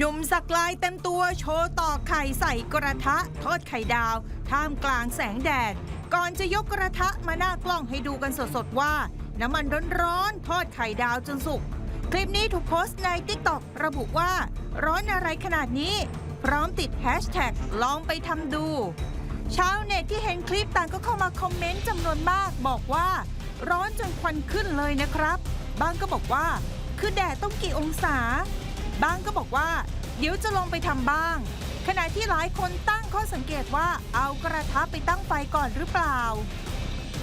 หนุ่มสักลายเต็มตัวโชว์ตอกไข่ใส่กระทะ ทอดไข่ดาว ท่ามกลางแสงแดด ก่อนจะยกกระทะมาหน้ากล้องให้ดูกันสดๆว่า น้ำมันร้อนๆทอดไข่ดาวจนสุก คลิปนี้ถูกโพสต์ใน t ิ k t o k ระบุว่า ร้อนอะไรขนาดนี้ พร้อมติดแฮชแท็กลองไปทำดู ชาวเน็ตที่เห็นคลิปต่างก็เข้ามาคอมเมนต์จำนวนมากบอกว่า ร้อนจนควันขึ้นเลยนะครับ บางก็บอกว่า คือแดดต้องกี่องศา บางก็บอกว่า เดี๋ยวจะลงไปทำบ้าง ขณะที่หลายคนตั้งข้อสังเกตว่าเอากระทะไปตั้งไฟก่อนหรือเปล่า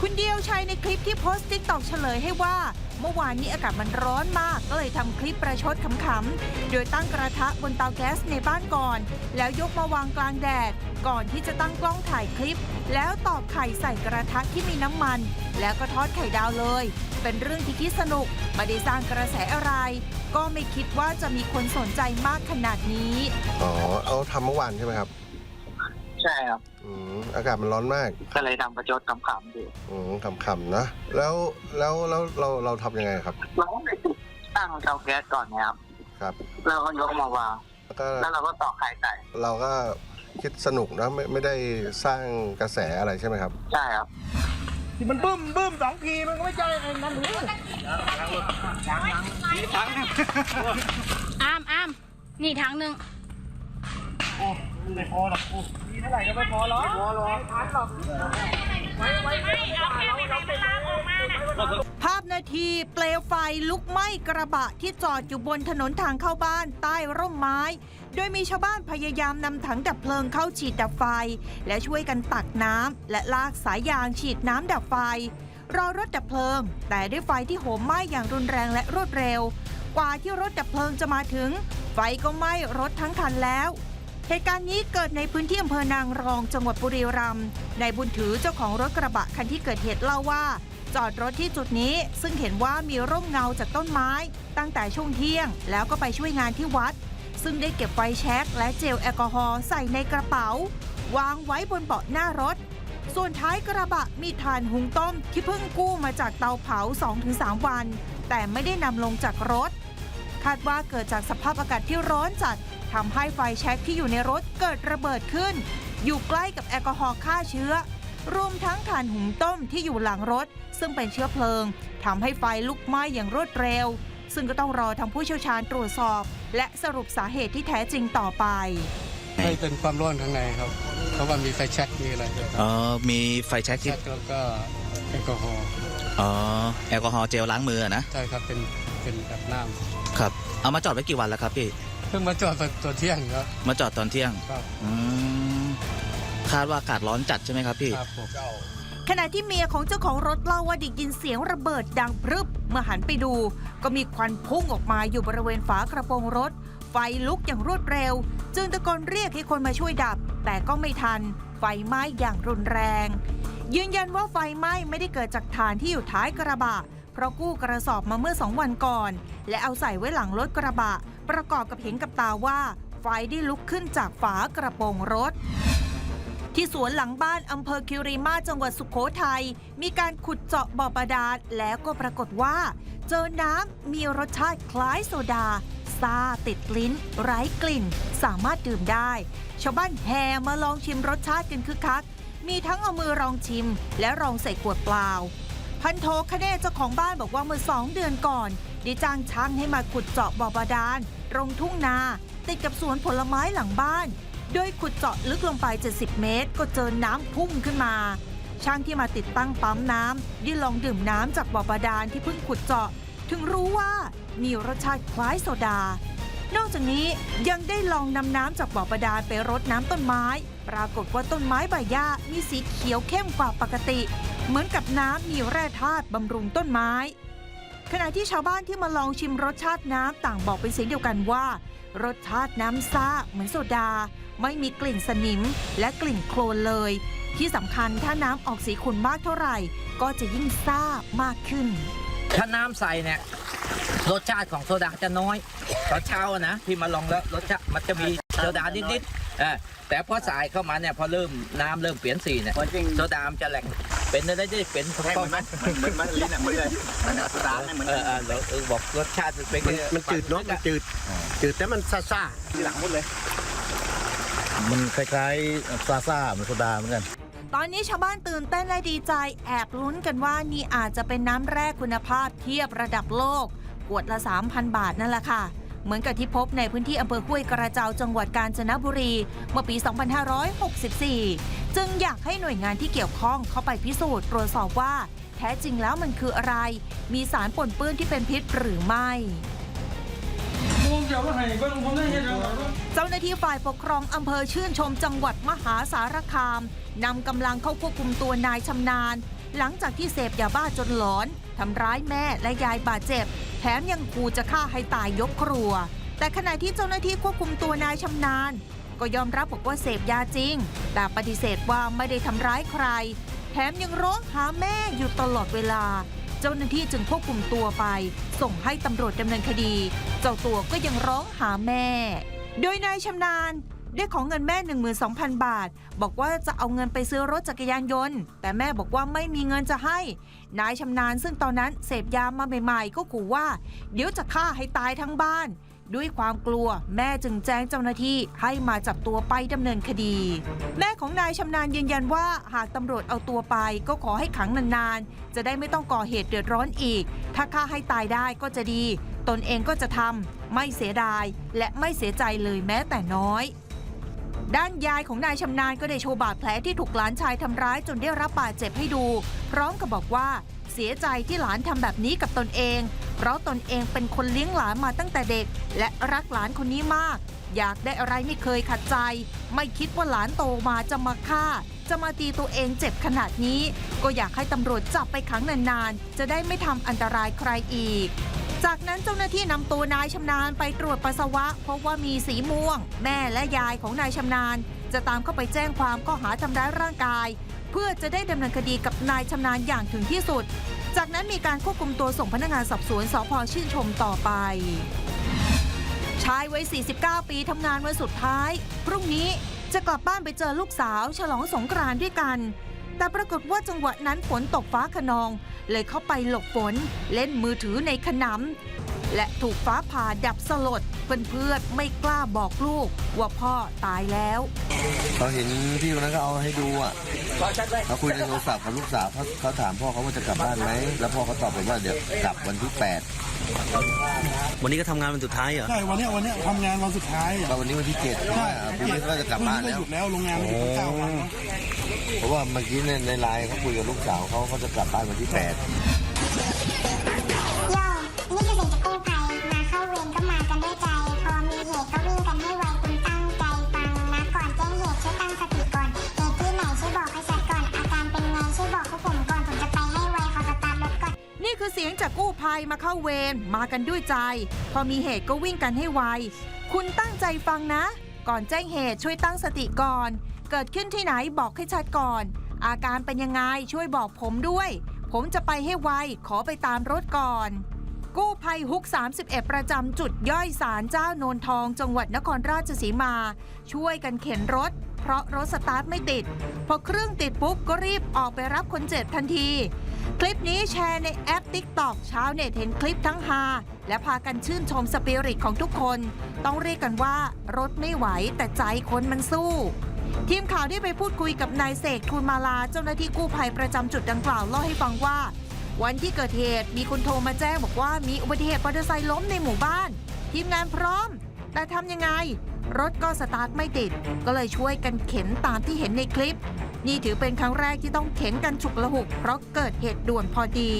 คุณเดียวชัยในคลิปที่โพสต์ติ๊กตอกเฉลยให้ว่า เมื่อวานนี้อากาศมันร้อนมาก ก็เลยทำคลิปประชดขำๆ โดยตั้งกระทะบนเตาแก๊สในบ้านก่อน แล้วยกมาวางกลางแดด ก่อนที่จะตั้งกล้องถ่ายคลิป แล้วตอกไข่ใส่กระทะที่มีน้ำมัน แล้วก็ทอดไข่ดาวเลย เป็นเรื่องที่คิดสนุกไม่ได้สร้างกระแสอะไร ก็ไม่คิดว่าจะมีคนสนใจมากขนาดนี้ อ๋อ เอาทำเมื่อวานใช่ไหมครับ ใช่ครับ อืมอากาศมันร้อนมากก็เลยทำประชดขำๆดูอืมขำๆนะ แล้วแล้วแล้วเราเราทำยังไงครับ เราก็ไปติดตั้งเตาแก๊สก่อนนะครับครับ แล้วก็ยกมาวางแล้วก็แล้วเราก็ต่อกไข่ใส่เราก็คิดสนุกนะไม่ไม่ได้สร้างกระแสอะไรใช่ไหมครับ ใช่ครับ ที่มันบึ้มบึ้มสองทีมันก็ไม่ใช่ไอ้นั่นหรืออ้ามอ้ามนี่ถังหนึ่ง ไม่พอหรอกกูมีเท่าไหร่ก็ไม่พอหรอกพอหรอกพันหรอกภาพนาทีเปลวไฟลุกไหม้กระบะที่จอดอยู่บนถนนทางเข้าบ้านใต้ร่มไม้ โดยมีชาวบ้านพยายามนำถังดับเพลิงเข้าฉีดดับไฟ และช่วยกันตักน้ำและลากสายยางฉีดน้ำดับไฟ รอรถดับเพลิง แต่ด้วยไฟที่โหมไหม้อย่างรุนแรงและรวดเร็ว กว่าที่รถดับเพลิงจะมาถึง ไฟก็ไหม้รถทั้งคันแล้ว เหตุการณ์นี้เกิดในพื้นที่อำเภอนางรองจังหวัดบุรีรัมย์นายบุญถือเจ้าของรถกระบะคันที่เกิดเหตุเล่าว่า จอดรถที่จุดนี้ซึ่งเห็นว่ามีร่มเงาจากต้นไม้ ตั้งแต่ช่วงเที่ยง แล้วก็ไปช่วยงานที่วัด ซึ่งได้เก็บไฟแช็กและเจลแอลกอฮอล์ใส่ในกระเป๋า วางไว้บนเบาะหน้ารถ ส่วนท้ายกระบะมีถ่านหุงต้มที่เพิ่งกู้มาจากเตาเผา 2-3 วัน แต่ไม่ได้นำลงจากรถคาดว่าเกิดจากสภาพอากาศที่ร้อนจัด ทำให้ไฟแช็กที่อยู่ในรถเกิดระเบิดขึ้น อยู่ใกล้กับแอลกอฮอล์ฆ่าเชื้อ รวมทั้งถ่านหุงต้มที่อยู่หลังรถ ซึ่งเป็นเชื้อเพลิงทำให้ไฟลุกไหม้อย่างรวดเร็ว ซึ่งก็ต้องรอทางผู้เชี่ยวชาญตรวจสอบ และสรุปสาเหตุที่แท้จริงต่อไปไม่เป็นความร้อนข้างในครับ เพราะว่ามีไฟแช็กมีอะไรด้วยคเอรับอมีไฟแช็กแช็ที่กแล้วก็แอลกอฮอล์อ๋อแอลกอฮอล์เจลล้างมืออะนะ ใช่ครับเป็นเป็นแบบน้ครับ เอามาจอดไว้กี่วันแล้วครับพี่ำ เพิ่งมาจอดตอนตัวเที่ยงครับมาจอดตอนเที่ยงครับอืมคาดว่าอากาศร้อนจัดใช่ไหมครับพี่ ครับผมขณะที่เมียของเจ้าของรถเล่าว่าได้ยินเสียงระเบิดดังพรึบเมื่อหันไปดู ก็มีควันพุ่งออกมาอยู่บริเวณฝากระโปรงรถ ไฟลุกอย่างรวดเร็ว จึงตะโกนเรียกให้คนมาช่วยดับ แต่ก็ไม่ทัน ไฟไหม้อย่างรุนแรง ยืนยันว่าไฟไหม้ไม่ได้เกิดจากฐานที่อยู่ท้ายกระบะ เพราะกู้กระสอบมาเมื่อสองวันก่อน และเอาใส่ไว้หลังรถกระบะ ประกอบกับเห็นกับตาว่า ไฟได้ลุกขึ้นจากฝากระโปรงรถ ที่สวนหลังบ้านอำเภอคิริมาจังหวัดสุขโขทัยมีการขุดเจาะบ่อบาดาลแล้วก็ปรากฏว่า เจอน้ำมีรสชาติคล้ายโซดาซาติดลิ้น ไร้กลิ่น สามารถดื่มได้ ชาวบ้านแห่มาลองชิมรสชาติกันคึกคักมีทั้งเอามือลองชิม และลองใส่ขวดเปล่า พันโทคเนศเจ้าของบ้านบอกว่าเมื่อสองเดือนก่อน ได้จ้างช่างให้มาขุดเจาะบ่อบาดาลตรงทุ่งนา ติดกับสวนผลไม้หลังบ้าน โดยขุดเจาะลึกลงไป 70 เมตร ก็เจอน้ำพุ่งขึ้นมา ช่างที่มาติดตั้งปั๊มน้ำได้ลองดื่มน้ำจากบ่อบาดาลที่เพิ่งขุดเจาะ ถึงรู้ว่ามีรสชาติคล้ายโซดา นอกจากนี้ยังได้ลองนำน้ำจากบ่อบาดาลไปรดน้ำต้นไม้ ปรากฏว่าต้นไม้ใบหญ้ามีสีเขียวเข้มกว่าปกติ เหมือนกับน้ำมีแร่ธาตุบำรุงต้นไม้ ขณะที่ชาวบ้านที่มาลองชิมรสชาติน้ำต่างบอกเป็นเสียงเดียวกันว่า รสชาติน้ำซ่าเหมือนโซดา ไม่มีกลิ่นสนิม และกลิ่นโคลนเลย ที่สำคัญถ้าน้ำออกสีขุ่นมากเท่าไหร่ ก็จะยิ่งซ่ามากขึ้น ถ้าน้ำใสเนี่ยรสชาติของโซดาจะน้อยตอนเช้าอะนะที่มาลองแล้วรสชาติมันจะมีโซดานิดเออแต่พอสายเข้ามาเนี่ยพอเริ่มน้ำเริ่มเปลี่ยนสีเนี่ยโซดามนจะแหลก เป็นอะไรได้เป็นก้อนไหมเหมือนมันลิ้นอะเหมือนเลยสุดาเนี่ยเหมือนเออเออเราเออบอกรสชาติเป็นไงมันจืดเนาะมันจืดจืดแต่มันซ่าซ่าทีหลังหมดเลย มันคล้ายๆซาซ่าเหมือนโซดาเหมือนกันตอนนี้ชาวบ้านตื่นเต้นและดีใจแอบลุ้นกันว่านี่อาจจะเป็นน้ำแร่คุณภาพเทียบระดับโลกขวดละ 3,000 บาทนั่นแหละค่ะ เหมือนกับที่พบในพื้นที่อำเภอห้วยกระเจ้าจังหวัดกาญจนบุรี เมื่อปี 2564 จึงอยากให้หน่วยงานที่เกี่ยวข้องเข้าไปพิสูจน์ตรวจสอบว่า แท้จริงแล้วมันคืออะไร มีสารปนเปื้อนที่เป็นพิษหรือไม่เจ้าหน้าที่ฝ่ายปกครองอำเภอชื่นชมจังหวัดมหาสารคามนำกำลังเข้าควบคุมตัวนายชำนาญ หลังจากที่เสพยาบ้าจนหลอนทำร้ายแม่และยายบาดเจ็บ แถมยังขู่จะฆ่าให้ตายยกครัว แต่ขณะที่เจ้าหน้าที่ควบคุมตัวนายชำนาญ ก็ยอมรับบอกว่าเสพยาจริง แต่ปฏิเสธว่าไม่ได้ทำร้ายใคร แถมยังร้องหาแม่อยู่ตลอดเวลา เจ้าหน้าที่จึงควบคุมตัวไป ส่งให้ตำรวจดำเนินคดี เจ้าตัวก็ยังร้องหาแม่ โดยนายชำนาญ ได้ของเงินแม่ 12,000 บาท บอกว่าจะเอาเงินไปซื้อรถจักรยานยนต์ แต่แม่บอกว่าไม่มีเงินจะให้ นายชำนาญซึ่งตอนนั้นเสพยามาใหม่ๆ ก็ขู่ว่า เดี๋ยวจะฆ่าให้ตายทั้งบ้าน ด้วยความกลัวแม่จึงแจ้งเจ้าหน้าที่ให้มาจับตัวไปดำเนินคดี แม่ของนายชำนาญยืนยันว่าหากตำรวจเอาตัวไปก็ขอให้ขังนานๆ จะได้ไม่ต้องก่อเหตุเดือดร้อนอีก ถ้าฆ่าให้ตายได้ก็จะดี ตนเองก็จะทำไม่เสียดาย และไม่เสียใจเลยแม้แต่น้อย ด้านยายของนายชำนาญก็ได้โชว์บาดแผลที่ถูกหลานชายทำร้ายจนได้รับบาดเจ็บให้ดู พร้อมกับบอกว่า เสียใจที่หลานทำแบบนี้กับตนเอง เพราะตนเองเป็นคนเลี้ยงหลานมาตั้งแต่เด็ก และรักหลานคนนี้มาก อยากได้อะไรไม่เคยขัดใจ ไม่คิดว่าหลานโตมาจะมาฆ่า จะมาตีตัวเองเจ็บขนาดนี้ ก็อยากให้ตำรวจจับไปขังนานๆ จะได้ไม่ทำอันตรายใครอีก จากนั้นเจ้าหน้าที่นำตัวนายชำนาญไปตรวจปัสสาวะพบว่ามีสีม่วง แม่และยายของนายชำนาญ จะตามเข้าไปแจ้งความข้อหาทำร้ายร่างกาย เพื่อจะได้ดำเนินคดีกับนายชำนาญอย่างถึงที่สุด จากนั้นมีการควบคุมตัวส่งพนักงานสอบสวนสพชื่นชมต่อไปชายวัย 49 ปีทำงานวันสุดท้าย พรุ่งนี้จะกลับบ้านไปเจอลูกสาว ฉลองสงกรานต์ด้วยกัน แต่ปรากฏว่าจังหวะนั้นฝนตกฟ้าขนอง เลยเข้าไปหลบฝนเล่นมือถือในขนำและถูกฟ้าผ่าดับสลดเพื่อนๆไม่กล้าบอกลูก ว่าพ่อตายแล้วเขาเห็นพี่คนนั้นก็เอาให้ดูอะเขาคุยในโทรศัพท์กับลูกสาวเขาเขาถามพ่อเขาว่าจะกลับบ้านไหมแล้วพ่อเขาตอบไปว่าเดี๋ยวกลับวันที่แปดวันนี้ก็ทำงานวันสุดท้ายเหรอใช่วันเนี้ยวันเนี้ยทำงานวันสุดท้ายอะก็วันนี้วันที่เจ็ดเพราะว่าพรุ่งนี้เขาก็จะกลับบ้านพรุ่งแล้วหยุดแล้วโรงงานมันหยุดตั้งเก้าวันแล้วเพ ราะว่าเมื่อกี้ในในไลน์เขาคุยกับลูกสาวเขาเขาจะกลับบ้านวันที่แปดโย่นี่คือสิ่งจากกู้ภัยมาเข้าเวรก็มากันด้วยใจ พอมีเหตุก็วิ่งกันให้ไวคุณตั้งใจฟังนะก่อนแจ้งเหตุช่วยตั้งสติก่อนเหตุที่ไหนช่วยบอกให้ชัดก่อน อาการเป็นไงช่วยบอกพวกผมก่อนผมจะไปให้ไวขอสตาร์ทรถก่อน นี่คือเสียงจากกู้ภัยมาเข้าเวรมากันด้วยใจ พอมีเหตุก็วิ่งกันให้ไว คุณตั้งใจฟังนะ ก่อนแจ้งเหตุช่วยตั้งสติก่อน เกิดขึ้นที่ไหนบอกให้ชัดก่อน อาการเป็นยังไงช่วยบอกผมด้วย ผมจะไปให้ไว ขอไปตามรถก่อน กู้ภัยฮุก 31 ประจำจุดย่อยสารเจ้าโนนทองจังหวัดนครราชสีมา ช่วยกันเข็นรถ เพราะรถสตาร์ทไม่ติด พอเครื่องติดปุ๊บก็รีบออกไปรับคนเจ็บทันที คลิปนี้แชร์ในแอป TikTok ชาวเน็ตเห็นคลิปทั้งฮาและพากันชื่นชมสปิริตของทุกคน ต้องเรียกกันว่ารถไม่ไหวแต่ใจคนมันสู้ ทีมข่าวได้ไปพูดคุยกับนายเสกทูลมาลาเจ้าหน้าที่กู้ภัยประจำจุดดังกล่าวเล่าให้ฟังว่า วันที่เกิดเหตุมีคนโทรมาแจ้งบอกว่ามีอุบัติเหตุมอเตอร์ไซค์ล้มในหมู่บ้าน ทีมงานพร้อม แต่ทำยังไง รถก็สตาร์ทไม่ติด ก็เลยช่วยกันเข็นตามที่เห็นในคลิป นี่ถือเป็นครั้งแรกที่ต้องเข็นกันฉุกละหุก เพราะเกิดเหตุด่วนพอดี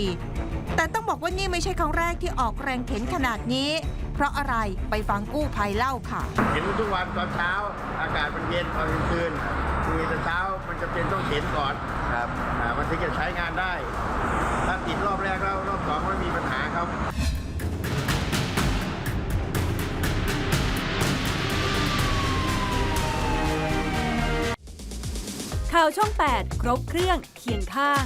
แต่ต้องบอกว่านี่ไม่ใช่ครั้งแรกที่ออกแรงเข็นขนาดนี้ เพราะอะไรไปฟังกู้ภัยเล่าค่ะ เห็นทุกวันตอนเช้า อากาศมันเย็นตอนกลางคืนมีแต่เช้ามันจะเป็นต้องเข็นก่อนครับอ่ามันถึงจะใช้งานได้ ถ้าติดรอบแรกแล้วรอบสองไม่มีปัญหาครับข่าวช่อง 8 ครบเครื่องเคียงข้าง